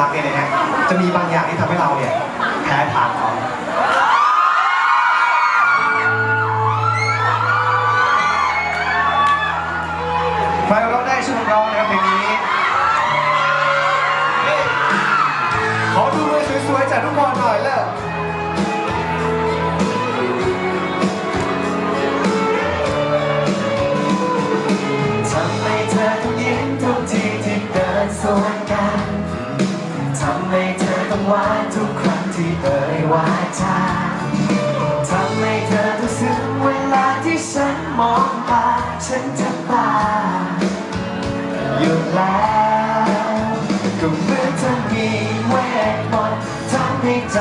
รักเนี่ยนะฮะจะมีบางอย่างที่ทำให้เราเนี่ยแพ้ทางเขา หวานทุกครั้งที่เอ่ยวาจาทำให้เธอต้องซึ้งเวลาที่ฉันมองตาฉันจะตาอยู่แล้วก็เหมือนจะมีเวทมนต์ทำให้ใจ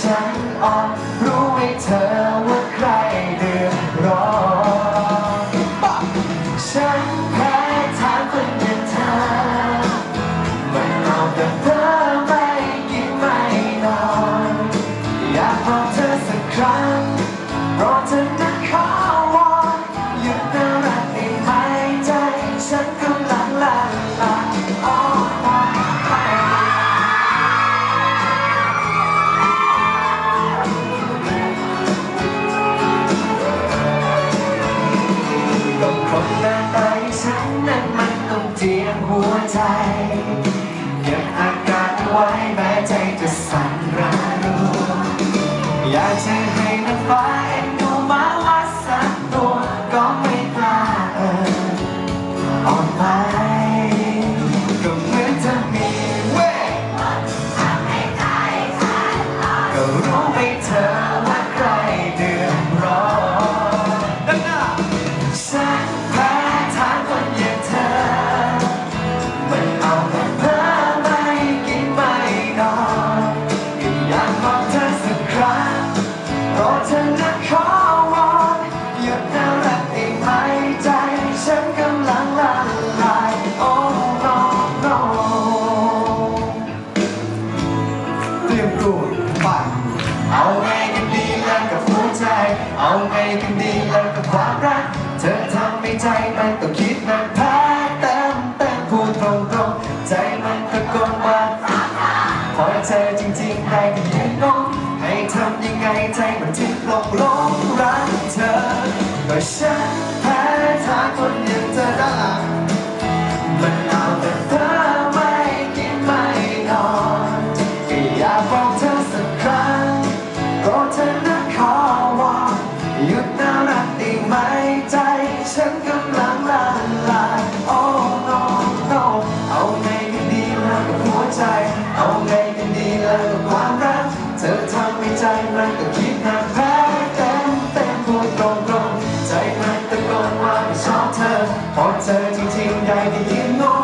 ฉันอ่อนรู้ไว้เธอว่าใครเดือดร้อนฉันแพ้ทางคนอย่างเธอไม่เอาแต่ โปรดเธอนะขอวอนหยุดน่ารักได้ไหมใจ ฉันกำลังละลายออกมาไปต้องคนหน้าตาอย่างฉันนั้นมันต้องเจียมหัวใจเก็บอาการไว้แม้ใจจะสั่นระรัว ไงกันดีแล้วกับความรัก เธอทำให้ใจมันต้องคิดมันแพ้เต็มเต็มพูดตรงตรงใจมันตะโกนว่าพอเธอจริงๆได้แต่ยังงงให้ทำยังไงใจมันถึงหลงหลงรักเธอก็ฉัน ฉันกำลังละลายโอ้ no no เอาไงกันดีแล้วกับหัวใจ เอาไงกันดีแล้วกับความรัก เธอทำให้ใจมันก็คิดหนักแพ้เต็มเต็มพูดตรงตรงใจมันตะโกนว่าไม่ชอบเธอพอเจอจริงๆได้ได้ยินงง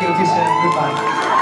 Thank you goodbye